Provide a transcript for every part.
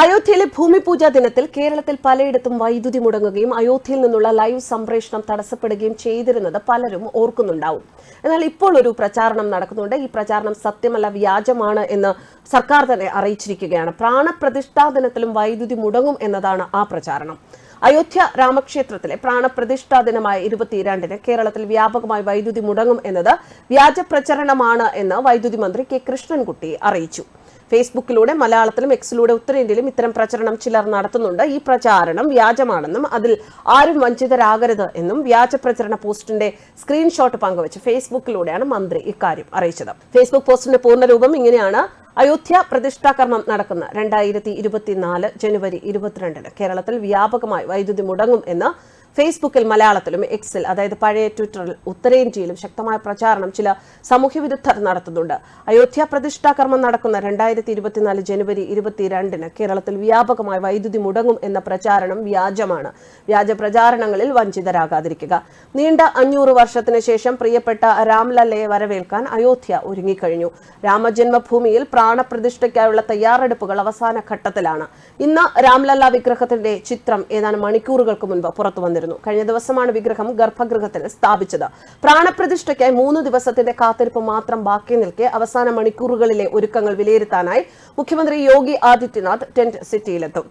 അയോധ്യയിലെ ഭൂമിപൂജാ ദിനത്തിൽ കേരളത്തിൽ പലയിടത്തും വൈദ്യുതി മുടങ്ങുകയും അയോധ്യയിൽ നിന്നുള്ള ലൈവ് സംപ്രേഷണം തടസ്സപ്പെടുകയും ചെയ്തിരുന്നത് പലരും ഓർക്കുന്നുണ്ടാവും. എന്നാൽ ഇപ്പോൾ ഒരു പ്രചാരണം നടക്കുന്നുണ്ട്. ഈ പ്രചാരണം സത്യമല്ല വ്യാജമാണ് എന്ന് സർക്കാർ തന്നെ അറിയിച്ചിരിക്കുകയാണ്. പ്രാണപ്രതിഷ്ഠാ ദിനത്തിലും വൈദ്യുതി മുടങ്ങും എന്നതാണ് ആ പ്രചാരണം. അയോധ്യ രാമക്ഷേത്രത്തിലെ പ്രാണപ്രതിഷ്ഠാ ദിനമായ ഇരുപത്തിരണ്ടിന് കേരളത്തിൽ വ്യാപകമായി വൈദ്യുതി മുടങ്ങും എന്നത് വ്യാജ പ്രചരണമാണ് എന്ന് വൈദ്യുതി മന്ത്രി കെ കൃഷ്ണൻകുട്ടി അറിയിച്ചു. ഫേസ്ബുക്കിലൂടെ മലയാളത്തിലും എക്സിലൂടെ ഉത്തരേന്ത്യയിലും ഇത്തരം പ്രചരണം ചിലർ നടത്തുന്നുണ്ട്. ഈ പ്രചാരണം വ്യാജമാണെന്നും അതിൽ ആരും വഞ്ചിതരാകരുത് എന്നും വ്യാജ പ്രചരണ പോസ്റ്റിന്റെ സ്ക്രീൻഷോട്ട് പങ്കുവച്ച് ഫേസ്ബുക്കിലൂടെയാണ് മന്ത്രി ഇക്കാര്യം അറിയിച്ചത്. ഫേസ്ബുക്ക് പോസ്റ്റിന്റെ പൂർണരൂപം ഇങ്ങനെയാണ്. അയോധ്യ പ്രതിഷ്ഠാകർമ്മം നടക്കുന്ന രണ്ടായിരത്തി ഇരുപത്തിനാല് ജനുവരി ഇരുപത്തിരണ്ടിന് കേരളത്തിൽ വ്യാപകമായി വൈദ്യുതി മുടങ്ങും എന്ന് ഫേസ്ബുക്കിൽ മലയാളത്തിലും എക്സിൽ അതായത് പഴയ ട്വിറ്ററിൽ ഉത്തരേന്ത്യയിലും ശക്തമായ പ്രചാരണം ചില സാമൂഹ്യവിരുദ്ധർ നടത്തുന്നുണ്ട്. അയോധ്യ പ്രതിഷ്ഠാ കർമ്മം നടക്കുന്ന രണ്ടായിരത്തി ഇരുപത്തിനാല് ജനുവരി ഇരുപത്തിരണ്ടിന് കേരളത്തിൽ വ്യാപകമായി വൈദ്യുതി മുടങ്ങും എന്ന പ്രചാരണം വ്യാജമാണ്. വ്യാജ പ്രചാരണങ്ങളിൽ വഞ്ചിതരാകാതിരിക്കുക. നീണ്ട അഞ്ഞൂറ് വർഷത്തിന് ശേഷം പ്രിയപ്പെട്ട രാംലല്ലയെ വരവേൽക്കാൻ അയോധ്യ ഒരുങ്ങിക്കഴിഞ്ഞു. രാമജന്മഭൂമിയിൽ പ്രാണപ്രതിഷ്ഠയ്ക്കായുള്ള തയ്യാറെടുപ്പുകൾ അവസാന ഘട്ടത്തിലാണ് ഇന്ന് രാംലല്ല വിഗ്രഹത്തിന്റെ ചിത്രം ഏതാനും മണിക്കൂറുകൾക്ക് മുൻപ് പുറത്തു വന്നിരുന്നു കഴിഞ്ഞ ദിവസമാണ് വിഗ്രഹം ഗർഭഗൃഹത്തിൽ സ്ഥാപിച്ചത്. പ്രാണപ്രതിഷ്ഠയ്ക്കായി മൂന്ന് ദിവസത്തിന്റെ കാത്തിരിപ്പ് മാത്രം ബാക്കി നിൽക്കെ അവസാന മണിക്കൂറുകളിലെ ഒരുക്കങ്ങൾ വിലയിരുത്താനായി മുഖ്യമന്ത്രി യോഗി ആദിത്യനാഥ് ടെന്റ് സിറ്റിയിലെത്തും.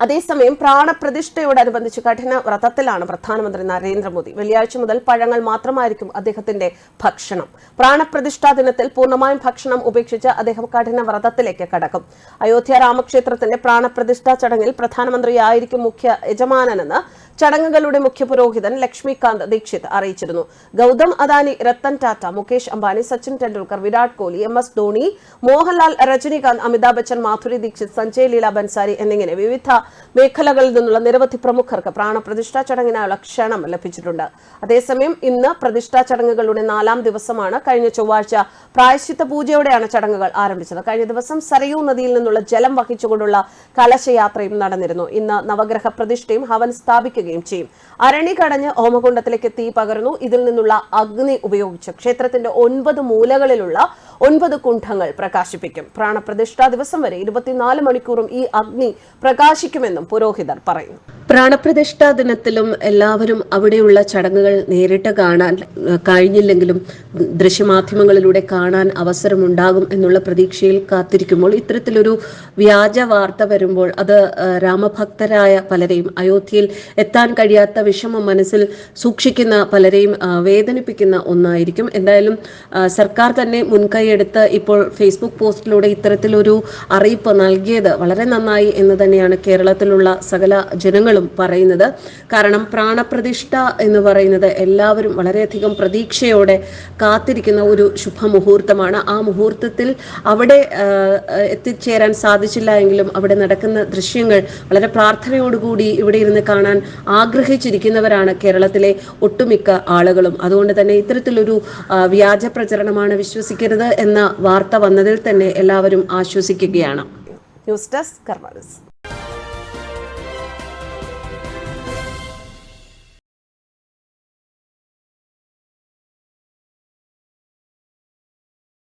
അതേസമയം പ്രാണപ്രതിഷ്ഠയോടനുബന്ധിച്ച് കഠിന വ്രതത്തിലാണ് പ്രധാനമന്ത്രി നരേന്ദ്രമോദി. വെള്ളിയാഴ്ച മുതൽ പഴങ്ങൾ മാത്രമായിരിക്കും അദ്ദേഹത്തിന്റെ ഭക്ഷണം. പ്രാണപ്രതിഷ്ഠാ ദിനത്തിൽ പൂർണമായും ഭക്ഷണം ഉപേക്ഷിച്ച് അദ്ദേഹം കഠിന വ്രതത്തിലേക്ക് കടക്കും. അയോധ്യ രാമക്ഷേത്രത്തിന്റെ പ്രാണപ്രതിഷ്ഠാ ചടങ്ങിൽ പ്രധാനമന്ത്രിയായിരിക്കും മുഖ്യ യജമാനനെന്ന് ചടങ്ങുകളുടെ മുഖ്യ പുരോഹിതൻ ലക്ഷ്മികാന്ത് ദീക്ഷിത് അറിയിച്ചിരുന്നു. ഗൗതം അദാനി രത്തൻ ടാറ്റ മുകേഷ് അംബാനി സച്ചിൻ ടെണ്ടുൽക്കർ വിരാട് കോഹ്ലി എം എസ് ധോണി മോഹൻലാൽ രജനീകാന്ത് അമിതാഭ് ബച്ചൻ മാധുരി ദീക്ഷിത് സഞ്ജയ് ലീല ബൻസാരി എന്നിങ്ങനെ വിവിധ മേഖലകളിൽ നിന്നുള്ള നിരവധി പ്രമുഖർക്ക് പ്രാണപ്രതിഷ്ഠാ ചടങ്ങിനായുള്ള ക്ഷണം ലഭിച്ചിട്ടുണ്ട്. അതേസമയം ഇന്ന് പ്രതിഷ്ഠാ ചടങ്ങുകളുടെ നാലാം ദിവസമാണ് കഴിഞ്ഞ ചൊവ്വാഴ്ച പ്രായശ്ചിത്ത പൂജയോടെയാണ് ചടങ്ങുകൾ ആരംഭിച്ചത്. കഴിഞ്ഞ ദിവസം സരയൂ നദിയിൽ നിന്നുള്ള ജലം വഹിച്ചുകൊണ്ടുള്ള കലശയാത്രയും നടന്നിരുന്നു. ഇന്ന് നവഗ്രഹ പ്രതിഷ്ഠയും ഹവൻ സ്ഥാപിക്കുകയും ചെയ്യും. അരണി കടഞ്ഞ് ഹോമകുണ്ടത്തിലേക്ക് തീ പകർന്നു ഇതിൽ നിന്നുള്ള അഗ്നി ഉപയോഗിച്ച് ക്ഷേത്രത്തിന്റെ ഒൻപത് മൂലകളിലുള്ള ഒൻപത് കുണ്ഠങ്ങൾ പ്രകാശിപ്പിക്കും. പ്രാണപ്രതിഷ്ഠാ ദിവസം വരെ ഇരുപത്തിനാല് മണിക്കൂറും ഈ അഗ്നി പ്രകാശിക്കുമെന്നും പുരോഹിതർ പറയുന്നു. പ്രാണപ്രതിഷ്ഠാ ദിനത്തിലും എല്ലാവരും അവിടെയുള്ള ചടങ്ങുകൾ നേരിട്ട് കാണാൻ കഴിഞ്ഞില്ലെങ്കിലും ദൃശ്യമാധ്യമങ്ങളിലൂടെ കാണാൻ അവസരമുണ്ടാകും എന്നുള്ള പ്രതീക്ഷയിൽ കാത്തിരിക്കുമ്പോൾ ഇത്തരത്തിലൊരു വ്യാജ വാർത്ത വരുമ്പോൾ അത് രാമഭക്തരായ പലരെയും അയോധ്യയിൽ എത്താൻ കഴിയാത്ത വിഷമം മനസ്സിൽ സൂക്ഷിക്കുന്ന പലരെയും വേദനിപ്പിക്കുന്ന ഒന്നായിരിക്കും. എന്തായാലും സർക്കാർ തന്നെ മുൻകൈയെടുത്ത് ഇപ്പോൾ ഫേസ്ബുക്ക് പോസ്റ്റിലൂടെ ഇത്തരത്തിലൊരു അറിയിപ്പ് നൽകിയത് വളരെ നന്നായി എന്ന് തന്നെയാണ് കേരളത്തിലുള്ള സകല ജനങ്ങളും പറയുന്നത്. കാരണം പ്രാണപ്രതിഷ്ഠ എന്ന് പറയുന്നത് എല്ലാവരും വളരെയധികം പ്രതീക്ഷയോടെ കാത്തിരിക്കുന്ന ഒരു ശുഭമുഹൂർത്തമാണ്. ആ മുഹൂർത്തത്തിൽ അവിടെ എത്തിച്ചേരാൻ സാധിച്ചില്ല എങ്കിലും അവിടെ നടക്കുന്ന ദൃശ്യങ്ങൾ വളരെ പ്രാർത്ഥനയോടുകൂടി ഇവിടെ ഇരുന്ന് കാണാൻ ആഗ്രഹിച്ചിരിക്കുന്നവരാണ് കേരളത്തിലെ ഒട്ടുമിക്ക ആളുകളും. അതുകൊണ്ട് തന്നെ ഇത്തരത്തിലൊരു വ്യാജ പ്രചരണമാണ് വിശ്വസിക്കരുത് എന്ന വാർത്ത വന്നതിൽ തന്നെ എല്ലാവരും ആശ്വസിക്കുകയാണ്. News desk കർമാനസ്